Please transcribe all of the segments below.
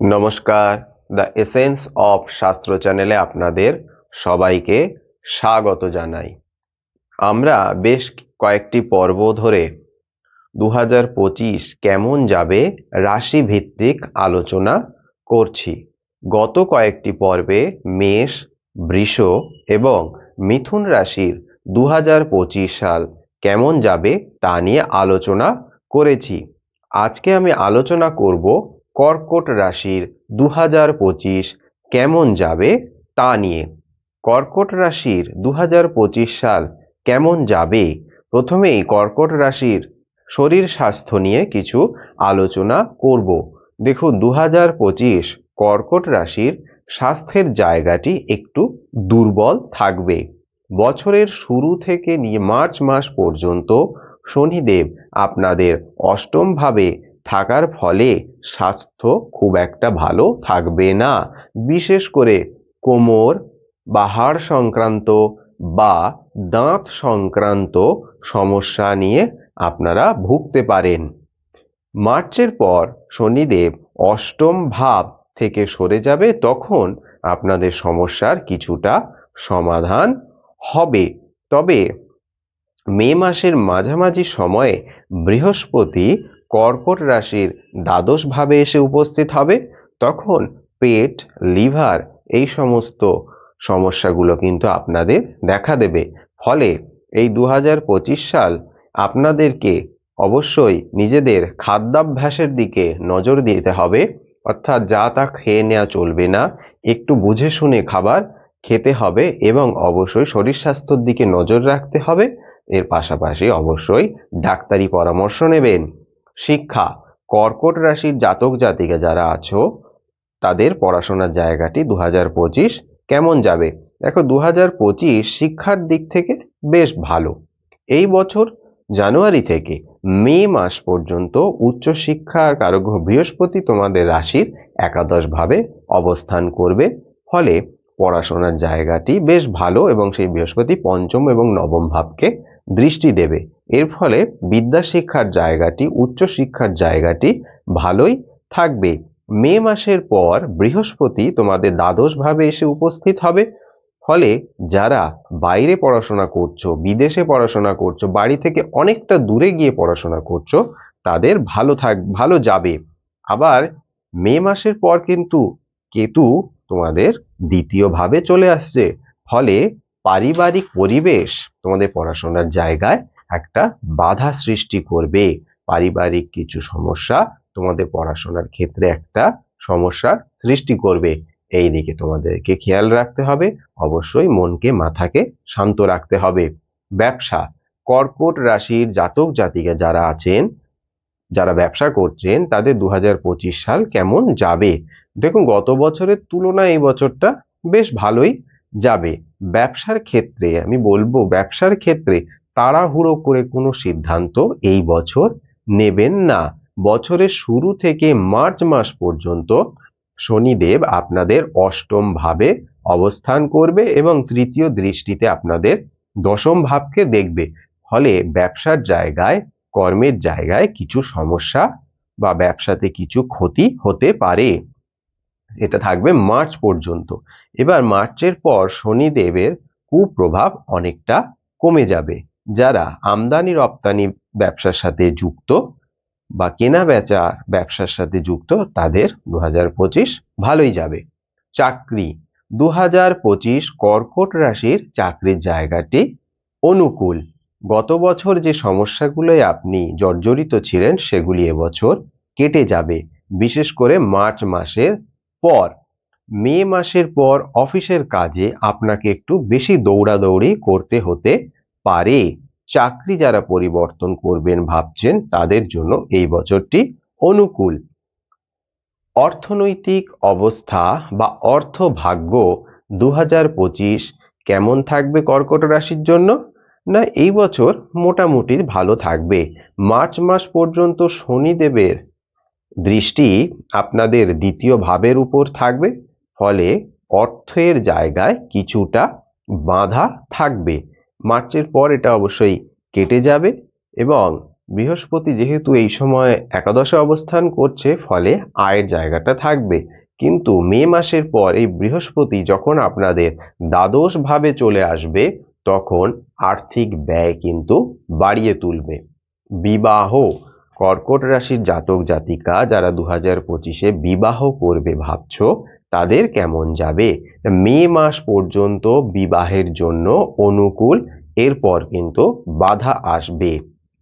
নমস্কার the essence of শাস্ত্র চ্যানেলে আপনাদের সবাইকে স্বাগত জানাই। আমরা বেশ কয়েকটি পর্ব ধরে দু হাজার পঁচিশ কেমন যাবে রাশি ভিত্তিক আলোচনা করছি। গত কয়েকটি পর্বে মেষ, বৃষ এবং মিথুন রাশির দু হাজার পঁচিশ সাল কেমন যাবে তা নিয়ে আলোচনা করেছি। আজকে আমি আলোচনা করব কর্কট রাশির দু হাজার পঁচিশ কেমন যাবে তা নিয়ে। কর্কট রাশির দু হাজার পঁচিশ সাল কেমন যাবে? প্রথমেই কর্কট রাশির শরীর স্বাস্থ্য নিয়ে কিছু আলোচনা করব। দেখুন দু হাজার পঁচিশ কর্কট রাশির স্বাস্থ্যের জায়গাটি একটু দুর্বল থাকবে। বছরের শুরু থেকে নিয়ে মার্চ মাস পর্যন্ত শনিদেব আপনাদের অষ্টমভাবে থাকার ফলে স্বাস্থ্য খুব একটা ভালো থাকবে না। বিশেষ করে কোমর বা হাড় সংক্রান্ত বা দাঁত সংক্রান্ত সমস্যা নিয়ে আপনারা ভুগতে পারেন। মার্চের পর শনিদেব অষ্টম ভাব থেকে সরে যাবে তখন আপনাদের সমস্যার কিছুটা সমাধান হবে। তবে মে মাসের মাঝামাঝি সময়ে বৃহস্পতি কর্কট রাশির দ্বাদশ ভাবে এসে উপস্থিত হবে, তখন পেট, লিভার এই সমস্ত সমস্যাগুলো কিন্তু আপনাদের দেখা দেবে। ফলে এই দু হাজার পঁচিশ সাল আপনাদেরকে অবশ্যই নিজেদের খাদ্যাভ্যাসের দিকে নজর দিতে হবে, অর্থাৎ যা তা খেয়ে নেওয়া চলবে না, একটু বুঝে শুনে খাবার খেতে হবে এবং অবশ্যই শরীর স্বাস্থ্যর দিকে নজর রাখতে হবে। এর পাশাপাশি অবশ্যই ডাক্তারি পরামর্শ নেবেন। শিক্ষা। কর্কট রাশির জাতক জাতিকা যারা আছো, তাদের পড়াশোনার জায়গাটি দু পঁচিশ কেমন যাবে? দেখো দু হাজার পঁচিশ শিক্ষার দিক থেকে বেশ ভালো। এই বছর জানুয়ারি থেকে মে মাস পর্যন্ত উচ্চশিক্ষার কারক বৃহস্পতি তোমাদের রাশির একাদশভাবে অবস্থান করবে। ফলে পড়াশোনার জায়গাটি বেশ ভালো এবং সেই বৃহস্পতি পঞ্চম এবং নবম ভাবকে দৃষ্টি দেবে। এর ফলে বিদ্যা শিক্ষার জায়গাটি উচ্চশিক্ষার জায়গাটি ভালোই থাকবে। মে মাসের পর বৃহস্পতি তোমাদের দ্বাদশভাবে এসে উপস্থিত হবে। ফলে যারা বাইরে পড়াশোনা করছ, বিদেশে পড়াশোনা করছ, বাড়ি থেকে অনেকটা দূরে গিয়ে পড়াশোনা করছ, তাদের ভালো থাক, ভালো যাবে। আবার মে মাসের পর কিন্তু কেতু তোমাদের দ্বিতীয়ভাবে চলে আসছে। ফলে পারিবারিক পরিবেশ তোমাদের পড়াশোনার জায়গায় একটা বাধা সৃষ্টি করবে। পারিবারিক কিছু সমস্যা তোমাদের পড়াশোনার ক্ষেত্রে একটা সমস্যার সৃষ্টি করবে। এই দিকে তোমাদেরকে খেয়াল রাখতে হবে। অবশ্যই মনকে, মাথাকে শান্ত রাখতে হবে। ব্যবসা, কর্কট রাশির জাতক জাতিকা যারা আছেন, যারা ব্যবসা করছেন, তাদের দু হাজার পঁচিশ সাল কেমন যাবে? দেখুন, গত বছরের তুলনায় এই বছরটা বেশ ভালোই যাবে। ব্যবসার ক্ষেত্রে, আমি বলব ব্যবসার ক্ষেত্রে তাড়াহুড়ো করে কোনো সিদ্ধান্ত এই বছর নেবেন না। বছরের শুরু থেকে মার্চ মাস পর্যন্ত শনিদেব আপনাদের অষ্টম ভাবে অবস্থান করবে এবং তৃতীয় দৃষ্টিতে আপনাদের দশম ভাবকে দেখবে। ফলে ব্যবসার জায়গায়, কর্মের জায়গায় কিছু সমস্যা বা ব্যবসাতে কিছু ক্ষতি হতে পারে। এটা থাকবে মার্চ পর্যন্ত। এবার মার্চের পর শনিদেবের কুপ্রভাব অনেকটা কমে যাবে। যারা আমদানি রপ্তানি ব্যবসার সাথে যুক্ত বা কেনা বেচা ব্যবসার সাথে যুক্ত, তাদের দু ভালোই যাবে। চাকরি দু কর্কট রাশির চাকরির জায়গাটি অনুকূল। গত বছর যে সমস্যাগুলোয় আপনি জর্জরিত ছিলেন, সেগুলি এবছর কেটে যাবে, বিশেষ করে মার্চ মাসের পর। মে মাসের পর অফিসের কাজে আপনাকে একটু বেশি দৌড়াদৌড়ি করতে হতে পারে। চাকরি যারা পরিবর্তন করবেন ভাবছেন, তাদের জন্য এই বছরটি অনুকূল। অর্থনৈতিক অবস্থা বা অর্থ ভাগ্য দু হাজার পঁচিশ কেমন থাকবে কর্কট রাশির জন্য? না, এই বছর মোটামুটি ভালো থাকবে। মার্চ মাস পর্যন্ত শনিদেবের দৃষ্টি আপনাদের দ্বিতীয় ভাবের উপর থাকবে, ফলে অর্থের জায়গায় কিছুটা বাধা থাকবে। মার্চের পর এটা অবশ্যই কেটে যাবে এবং বৃহস্পতি যেহেতু এই সময় একাদশে অবস্থান করছে, ফলে আয়ের জায়গাটা থাকবে। কিন্তু মে মাসের পর এই বৃহস্পতি যখন আপনাদের দ্বাদশভাবে চলে আসবে, তখন আর্থিক ব্যয় কিন্তু বাড়িয়ে তুলবে। বিবাহ, কর্কট রাশির জাতক জাতিকা যারা দু হাজার পঁচিশে বিবাহ করবে ভাবছ তাদের কেমন যাবে? মে মাস পর্যন্ত বিবাহের জন্য অনুকূল, এরপর কিন্তু বাধা আসবে।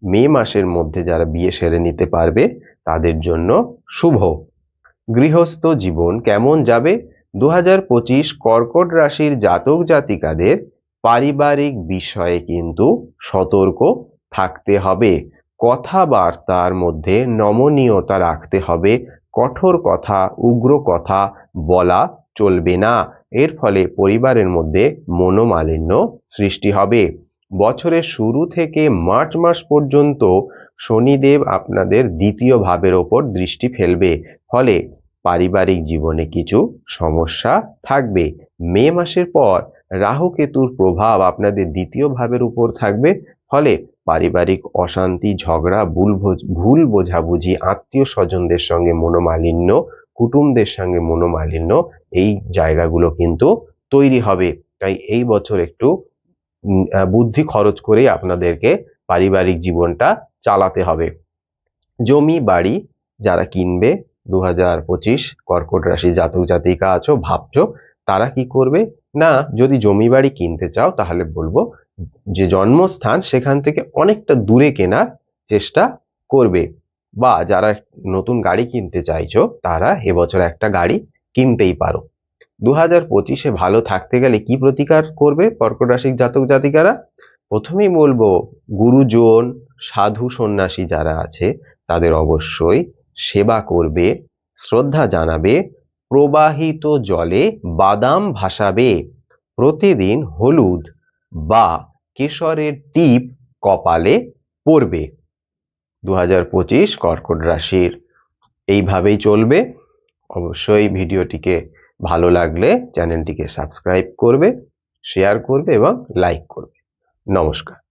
মে মাসের মধ্যে যারা বিয়ে সেরে নিতে পারবে, তাদের জন্য শুভ। গৃহস্থ জীবন কেমন যাবে? দু পঁচিশ কর্কট রাশির জাতক জাতিকাদের পারিবারিক বিষয়ে কিন্তু সতর্ক থাকতে হবে। কথাবার্তার মধ্যে নমনীয়তা রাখতে হবে। কঠোর কথা, উগ্র কথা বলা চলবে না। এর ফলে পরিবারের মধ্যে মনোমালিন্য সৃষ্টি হবে। বছরের শুরু থেকে মার্চ মাস পর্যন্ত শনিদেব আপনাদের দ্বিতীয় ভাবের ওপর দৃষ্টি ফেলবে। ফলে পারিবারিক জীবনে কিছু সমস্যা থাকবে। মে মাসের পর রাহু কেতুর প্রভাব আপনাদের দ্বিতীয় ভাবের উপর থাকবে। ফলে পারিবারিক অশান্তি, ঝগড়া, ভুল ভুল বোঝাবুঝি, আত্মীয় স্বজনদের সঙ্গে মনোমালিন্য, কুটুমদের সঙ্গে মনোমালিন্য, এই জায়গাগুলো কিন্তু তৈরি হবে। তাই এই বছর একটু বুদ্ধি খরচ করেই আপনাদেরকে পারিবারিক জীবনটা চালাতে হবে। জমি, বাড়ি যারা কিনবে দু হাজার পঁচিশ কর্কট রাশি জাতক জাতিকা আছো, ভাবছ, তারা কি করবে? না, যদি জমি, বাড়ি কিনতে চাও, তাহলে বলব যে জন্মস্থান সেখান থেকে অনেকটা দূরে কেনার চেষ্টা করবে। বা যারা নতুন গাড়ি কিনতে চাইছো, তারা এবছর একটা গাড়ি কিনতেই পারো। দু হাজার পঁচিশে ভালো থাকতে গেলে কি প্রতিকার করবে কর্কট রাশির জাতক জাতিকারা? প্রথমেই বলব, গুরুজন, সাধু সন্ন্যাসী যারা আছে, তাদের অবশ্যই সেবা করবে, শ্রদ্ধা জানাবে, প্রবাহিত জলে বাদাম ভাসাবে, প্রতিদিন হলুদ বা কেশরের টিপ কপালে পড়বে। দু হাজার পঁচিশ কর্কট রাশির এইভাবেই চলবে। অবশ্যই ভিডিওটিকে ভালো লাগলে চ্যানেলটিকে সাবস্ক্রাইব করবে, শেয়ার করবে এবং লাইক করবে। নমস্কার।